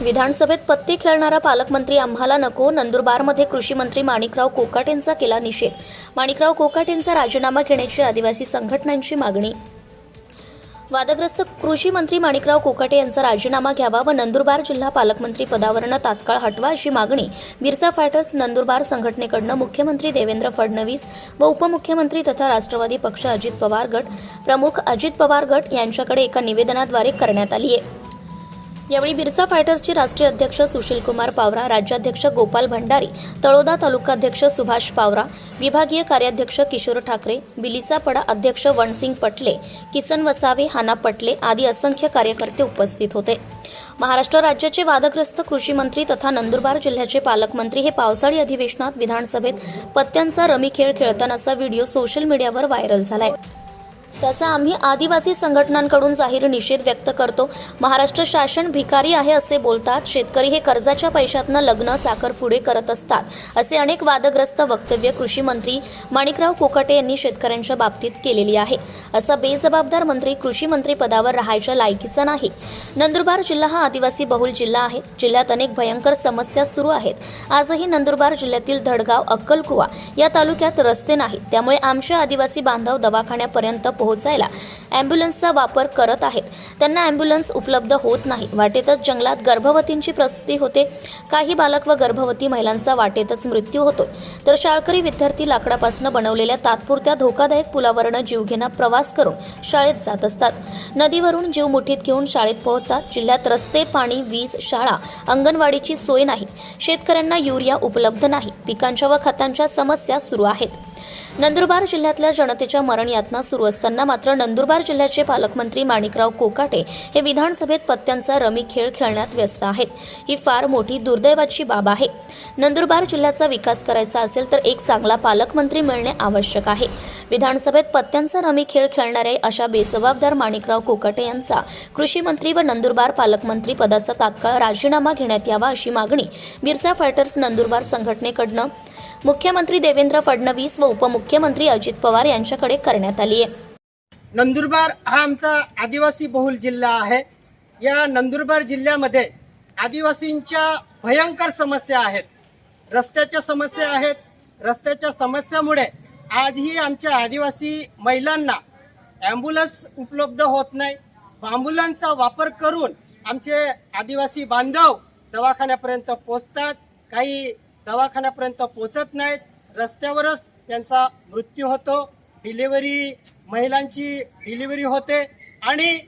विधानसभेत पत्ते खेळणारा पालकमंत्री आम्हाला नको नंदुरबारमध्ये कृषी मंत्री माणिकराव कोकाटेंचा केला निषेध. माणिकराव कोकाटेंचा राजीनामा घेण्याची आदिवासी संघटनांची मागणी. वादग्रस्त कृषी मंत्री माणिकराव कोकाटे यांचा राजीनामा घ्यावा व नंदुरबार जिल्हा पालकमंत्री पदावरनं तात्काळ हटवा अशी मागणी बिरसा फायटर्स नंदुरबार संघटनेकडनं मुख्यमंत्री देवेंद्र फडणवीस व उपमुख्यमंत्री तथा राष्ट्रवादी पक्ष अजित पवार गट प्रमुख अजित पवार गट यांच्याकडे एका निवेदनाद्वारे करण्यात आली आहे यावेळी बिरसा फायटर्सचे राष्ट्रीय अध्यक्ष सुशीलकुमार पावरा राज्याध्यक्ष गोपाल भंडारी तळोदा तालुकाध्यक्ष सुभाष पावरा विभागीय कार्याध्यक्ष किशोर ठाकरे बिलीचापडा अध्यक्ष वनसिंग पटले किसन वसावे हाना पटले आदी असंख्य कार्यकर्ते उपस्थित होते. महाराष्ट्र राज्याचे वादग्रस्त कृषी मंत्री तथा नंदुरबार जिल्ह्याचे पालकमंत्री हे पावसाळी अधिवेशनात विधानसभेत पत्त्यांचा रमी खेळ खेळतानाचा व्हिडिओ सोशल मीडियावर व्हायरल झालाय. त्याचा आम्ही आदिवासी संघटनांकडून जाहीर निषेध व्यक्त करतो. महाराष्ट्र शासन भिकारी आहे असे बोलतात. शेतकरी हे कर्जाच्या पैशातनं लग्न साखरपुडे करत असतात असे अनेक वादग्रस्त वक्तव्य कृषी मंत्री माणिकराव कोकाटे यांनी शेतकऱ्यांच्या बाबतीत केलेली आहे. असा बेजबाबदार मंत्री कृषी मंत्री पदावर राहायच्या लायकीचा नाही. नंदुरबार जिल्हा हा आदिवासी बहुल जिल्हा आहे. जिल्ह्यात अनेक भयंकर समस्या सुरू आहेत. आजही नंदुरबार जिल्ह्यातील धडगाव अक्कलकुवा या तालुक्यात रस्ते नाहीत. त्यामुळे आमचे आदिवासी बांधव दवाखान्यापर्यंत पोहोच पोहोचायला ॲम्ब्युलन्सचा वापर करत आहेत. त्यांना ॲम्ब्युलन्स उपलब्ध होत नाही. वाटेतच जंगलात गर्भवतींची प्रसूती होते. काही बालक व गर्भवती महिलांचा वाटेतच मृत्यू होतो. तर शाळकरी विद्यार्थी लाकडापासून बनवलेल्या तात्पुरत्या धोकादायक पुलावरनं जीवघेणा प्रवास करून शाळेत जात असतात. नदीवरून जीव मुठीत घेऊन शाळेत पोहोचतात. जिल्ह्यात रस्ते पाणी वीज शाळा अंगणवाडीची सोय नाही. शेतकऱ्यांना युरिया उपलब्ध नाही. पिकांच्या व खतांच्या समस्या सुरू आहेत. नंदुरबार जिल्ह्यातल्या जनतेच्या मरण यातना सुरू असताना मात्र नंदुरबार जिल्ह्याचे पालकमंत्री माणिकराव कोकाटे हे विधानसभेत पत्त्यांचा रमी खेळ खेळण्यात व्यस्त आहेत. ही फार मोठी दुर्दैवाची बाब आहे. नंदुरबार जिल्ह्याचा विकास करायचा असेल तर एक चांगला पालकमंत्री मिळणे आवश्यक आहे. विधानसभेत पत्त्यांचा रमी खेळ खेळणारे अशा बेजबाबदार माणिकराव कोकाटे यांचा कृषी मंत्री व नंदुरबार पालकमंत्री पदाचा तात्काळ राजीनामा घेण्यात यावा अशी मागणी बिरसा फायटर्स नंदुरबार संघटनेकडनं मुख्यमंत्री देवेंद्र फडणवीस व उपमुख्यमंत्री अजित पवार यांच्याकडे करण्यात आली आहे. नंदुरबार हा आमचा आदिवासी बहुल जिल्हा आहे. या नंदुरबार जिल्ह्यामध्ये आदिवासींच्या भयंकर समस्या आहेत. रस्त्याच्या समस्या आहेत. रस्त्याच्या समस्यामुळे आजही आमच्या आदिवासी महिलांना ॲम्ब्युलन्स उपलब्ध होत नाही. ॲम्ब्युलन्सचा वापर करून आमचे आदिवासी बांधव दवाखान्यापर्यंत पोचतात काही दवाखान्यापर्यंत पोचत नाहीत. रस्त्यावरच त्यांचा मृत्यू होतो. डिलिव्हरी महिलांची डिलिव्हरी होते. आणि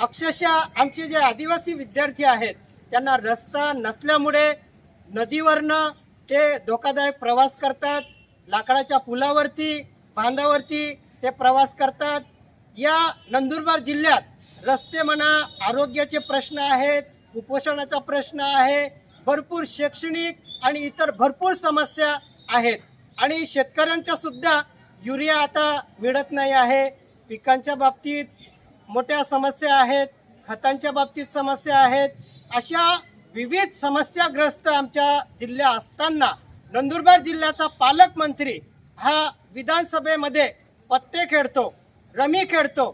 अक्षरशः आमचे जे आदिवासी विद्यार्थी आहेत त्यांना रस्ता नसल्यामुळे नदीवरनं ते धोकादायक प्रवास करतात. लाकडाच्या पुलावरती बांधावरती ते प्रवास करतात. या नंदुरबार जिल्ह्यात रस्ते म्हणा आरोग्याचे प्रश्न आहेत कुपोषणाचा प्रश्न आहे भरपूर शैक्षणिक आणि इतर भरपूर समस्या आहेत. आणि शेतकऱ्यांच्या सुद्धा युरिया आता मिळत नाही आहे. पिकांच्या बाबतीत मोठ्या समस्या आहेत खतांच्या बाबतीत समस्या आहेत. अशा विविध समस्याग्रस्त आमच्या जिल्ह्या असताना नंदुरबार जिल्ह्याचा पालकमंत्री हा विधानसभेमध्ये पत्ते खेळतो रमी खेळतो.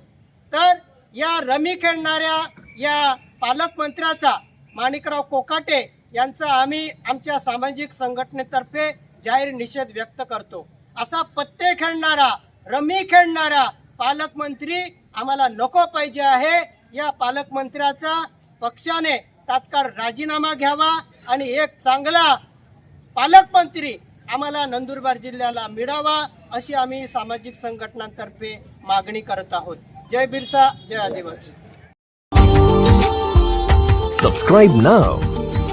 तर या रमी खेळणाऱ्या या पालकमंत्र्याचा माणिकराव कोकाटे यांचा आम्ही आमच्या सामाजिक संघटनेतर्फे जाहीर निषेध व्यक्त करतो. असा पत्ते खेळणारा रमी खेळणारा पालकमंत्री आम्हाला नको पाहिजे आहे. या पालकमंत्र्याचा पक्षाने तात्काळ राजीनामा घ्यावा आणि एक चांगला पालकमंत्री आम्हाला नंदुरबार जिल्ह्याला मिळावा अशी आम्ही सामाजिक संघटनांतर्फे मागणी करत आहोत. जय बिरसा जय आदिवासी. सबस्क्राईब नाव